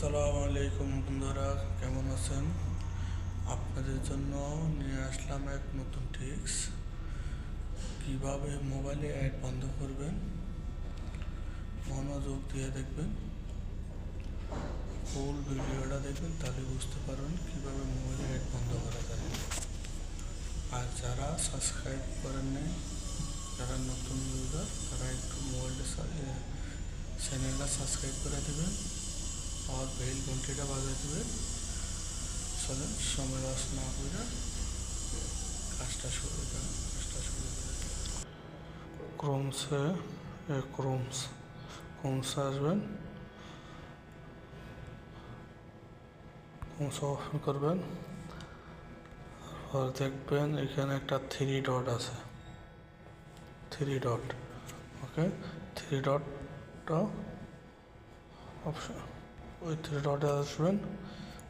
আসসালামু আলাইকুম বন্ধুরা, কেমন আছেন? আপনাদের জন্য নিয়ে আসলাম এক নতুন টিক্স কীভাবে মোবাইলে অ্যাড বন্ধ করবেন? মনোযোগ দিয়ে দেখবেন। ফুল ভিডিওটা দেখবেন, তাহলে বুঝতে পারবেন কীভাবে মোবাইলে অ্যাড বন্ধ করা যায়। আর যারা সাবস্ক্রাইব করেন নাই, যারা নতুন ইউজার তারা একটু মোবাইলটা চ্যানেলটা সাবস্ক্রাইব করে দেবেন। আর বেল ঘন্টিটা বাজিয়ে দেবেন চলেন, সময় লস না করে কাজটা শুরু কাজটা শুরু ক্রোমসে ক্রোমস, ক্রোমসে আসবেন। ক্রোমস ওপেন করবেন। আর দেখবেন এখানে একটা থ্রি ডট আছে। থ্রি ডট ওকে থ্রি ডটটা অপশন ওই থ্রি ডটে আসবেন।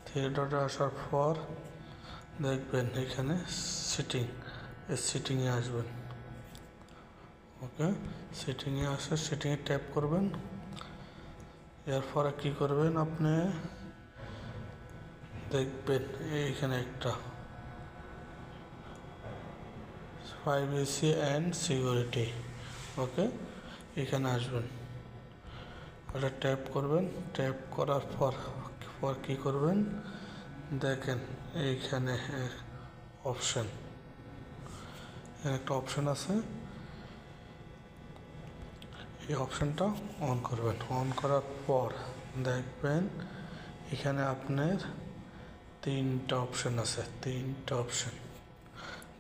থ্রি ডটে আসার পর দেখবেন এখানে সিটিং এই সিটিংয়ে আসবেন। ওকে সিটিংয়ে আসে সিটিংয়ে ট্যাপ করবেন। এরপরে কী করবেন আপনি? দেখবেন এইখানে একটা প্রাইভেসি অ্যান্ড সিকিউরিটি ওকে এখানে আসবেন। ওটা ট্যাপ করবেন ট্যাপ করার পর পর কী করবেন? দেখেন এইখানে অপশান একটা অপশান আছে। এই অপশানটা অন করবেন। অন করার পর দেখবেন এখানে আপনার তিনটা অপশান আছে, তিনটা অপশান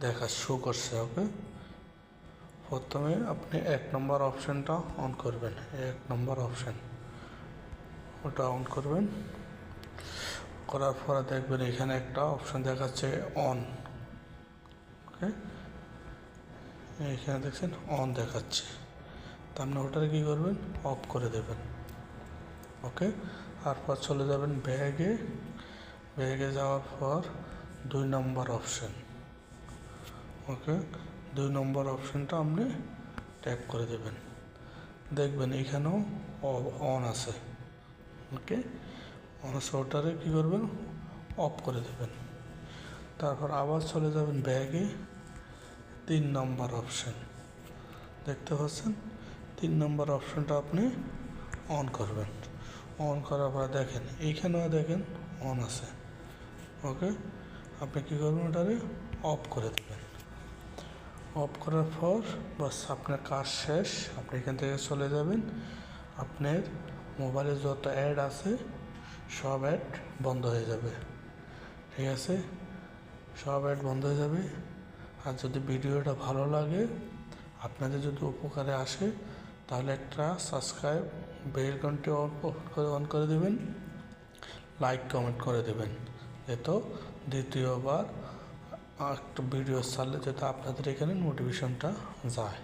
দেখা শো করছে ওকে প্রথমে আপনি এক নম্বর অপশানটা অন করবেন, এক নম্বর অপশান। ওটা অন করবেন। করার পরে দেখবেন এখানে একটা অপশান দেখাচ্ছে অন ওকে এখানে দেখছেন অন দেখাচ্ছে। তা আপনি ওটার কী করবেন? অফ করে দেবেন ওকে তারপর চলে যাবেন ব্যাগে। ব্যাগে যাওয়ার পর দুই নম্বর অপশান ওকে দুই নম্বর অপশানটা আপনি ট্যাপ করে দেবেন। দেখবেন এখানেও অন আছে। ওকে? অন আছে ওটারে কী করবেন? অফ করে দেবেন। তারপর আবার চলে যাবেন ব্যাগে তিন নম্বর অপশান দেখতে পাচ্ছেন? তিন নম্বর অপশানটা আপনি অন করবেন। অন করার পর দেখেন, এইখানেও দেখেন অন আছে। ওকে? আপনি কী করবেন ওটারে অফ করে দেবেন। অফ করার পর বাস আপনার কাজ শেষ, আপনি এখান থেকে চলে যাবেন। আপনার মোবাইলে যত অ্যাড আছে, সব অ্যাড বন্ধ হয়ে যাবে। ঠিক আছে? সব অ্যাড বন্ধ হয়ে যাবে। আর যদি ভিডিওটা ভালো লাগে, আপনাদের যদি উপকারে আসে, তাহলে একটা সাবস্ক্রাইব বেল ঘন্টি অন করে অন করে দেবেন। লাইক কমেন্ট করে দেবেন। এত দ্বিতীয়বার একটা ভিডিও ছাড়লে যাতে আপনাদের এখানে নোটিফিকেশনটা যায়।